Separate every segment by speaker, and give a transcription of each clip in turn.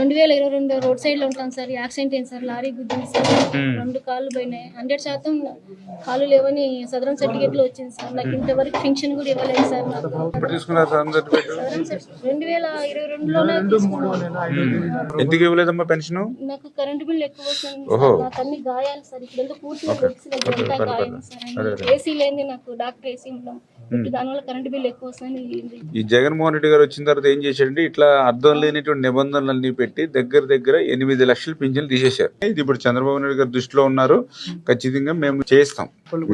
Speaker 1: రెండు వేల ఇరవై రెండు రోడ్ సైడ్లో ఉంటాను సార్ యాక్సిడెంట్ అయింది సార్. లారీ గుద్దింది సార్. రెండు కాళ్ళు పోయినాయి. హండ్రెడ్ శాతం కాళ్ళు లేవని సదరం సర్టిఫికేట్లో వచ్చింది సార్. నాకు ఇంతవరకు పెన్షన్ కూడా ఇవ్వలేదు సార్ రెండు వేల ఇరవై రెండులోనే తీసుకున్నాను
Speaker 2: ఎందుకు ఇవ్వలేదమ్మా పెన్షన్?
Speaker 1: నాకు కరెంట్ బిల్ ఎక్కువ వస్తుంది. నాకు అన్ని గాయాలు సార్. ఇక్కడ ఎంత పూర్తిగా తెలిసిన అంతా గాయం సార్? ఏసీ లేని నాకు డాక్టర్ ఏసీ ఉండడం. ఇప్పుడు దానివల్ల కరెంట్ బిల్ ఎక్కువ వస్తుంది
Speaker 2: ఈ జగన్మోహన్ రెడ్డి గారు వచ్చిన తర్వాత ఏం చేశాడంటే ఇట్లా అర్థం లేనిటువంటి నిబంధనలన్నీ పెట్టి దగ్గర దగ్గర ఎనిమిది లక్షల పింఛన్లు తీసేశారు. ఇది ఇప్పుడు చంద్రబాబు నాయుడు గారు దృష్టిలో ఉన్నారు. ఖచ్చితంగా మేము చేస్తాం.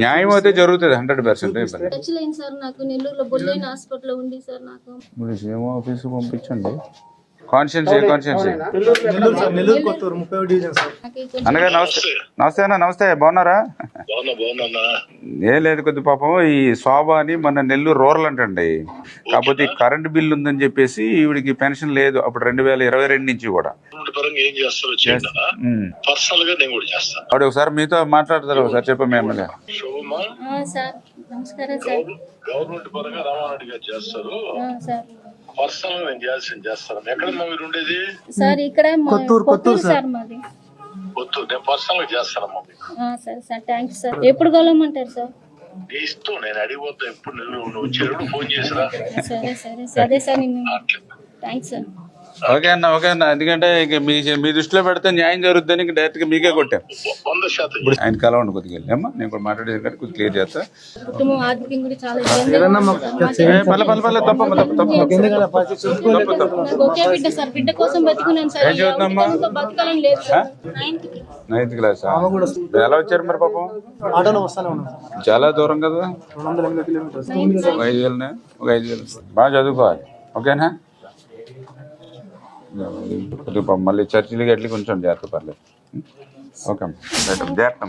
Speaker 2: న్యాయం అయితే జరుగుతుంది హండ్రెడ్ పర్సెంట్
Speaker 1: టచ్ లేని సార్ నాకు నెల్లూరులో బొల్లైన హాస్పిటల్లో ఉంది సార్ నాకు.
Speaker 2: మీరు సేమ్ ఆఫీస్ పంపించండి. కాన్షియన్స్ ఏ కాన్షియన్స్ అనగా నమస్తే. నమస్తే. అన్న నమస్తే. బాగున్నారా?
Speaker 3: బాగున్నా బాగున్నా.
Speaker 2: ఏం లేదు కొద్ది పాపం ఈ శోభ అని మన నెల్లూరు రూరల్ అంటండి. కాకపోతే ఈ కరెంట్ బిల్ ఉందని చెప్పేసి ఈవిడికి పెన్షన్ లేదు అప్పుడు రెండు వేల ఇరవై రెండు నుంచి కూడా.
Speaker 3: పరంగా ఏం చేస్తారో చేయండి
Speaker 2: ఉమ్.
Speaker 3: పర్సనల్గా నేను కూడా చేస్తాను
Speaker 2: ఆవిడ ఒకసారి మీతో మాట్లాడతారు ఒకసారి? ఎమ్మెల్యే
Speaker 1: నమస్కారం సార్.
Speaker 3: గవర్నమెంట్ పరంగా రామారెడ్డి గారు చేస్తారు.
Speaker 1: ఆ, సార్.
Speaker 3: పర్సనల్ నేను చేయాల్సింది చేస్తాను. ఎక్కడమ్మా మీరు ఉండేది?
Speaker 1: సార్ ఇక్కడ మా-
Speaker 4: కొత్తూరు,
Speaker 1: కొత్తూరు సార్. మాది.
Speaker 3: వద్దు నేను పర్సనల్గా చేస్తానమ్మా మీకు
Speaker 1: ఆ, సార్ సార్ థ్యాంక్స్ సార్. ఎప్పుడు కలవమంటారు సార్?
Speaker 3: నీ ఇష్టం నేను అడిగిపోతా ఎప్పుడు నువ్వు నువ్వు చెరుడు ఫోన్ చేసిరా?
Speaker 1: సరే సరే సరే సార్ నేను
Speaker 3: అట్లా.
Speaker 1: Thanks sir.
Speaker 2: ఓకే అన్న ఓకే అన్న. ఎందుకంటే ఇక మీ మీ దృష్టిలో పెడితే న్యాయం జరుగుద్దని ఇంక డైరెక్ట్గా మీకే కొట్టాం.
Speaker 3: వంద శాతం.
Speaker 2: ఇప్పుడు ఆయన కలవండి కొద్దిగా వెళ్ళి. అమ్మా నేను కూడా మాట్లాడేది కంటే కొద్దిగా క్లియర్ చేస్తా.
Speaker 1: కుటుంబం ఆర్థికంగా కూడా చాలా
Speaker 2: ఏ, పర్లే పర్లే పర్లే తప్ప తప్ప
Speaker 4: చూసుకోలేదు
Speaker 1: నాకు ఒకే బిడ్డ సార్ బిడ్డ కోసం బతుకున్నాను సార్.
Speaker 2: ఏం చదువుతున్నామ్మా?
Speaker 1: ఎవరితో బతకాలని లేదు సార్. నైన్త్కి.
Speaker 2: నైన్త్ క్లాస్ ఎలా వచ్చారు మరి పాపం?
Speaker 4: ఆటోలో వస్తానే ఉన్నాం సార్.
Speaker 2: చాలా దూరం కదా?
Speaker 4: రెండు వందల ఎనిమిది కిలోమీటర్స్.
Speaker 2: ఒక ఐదు వేలనే? ఒక ఐదు వేలు. బాగా చదువుకోవాలి. ఓకేనా? మళ్ళీ చర్చిలకి ఎట్లకి కొంచెం జాగ్రత్త పర్లేదు. ఓకే అమ్మ. జాగ్రత్త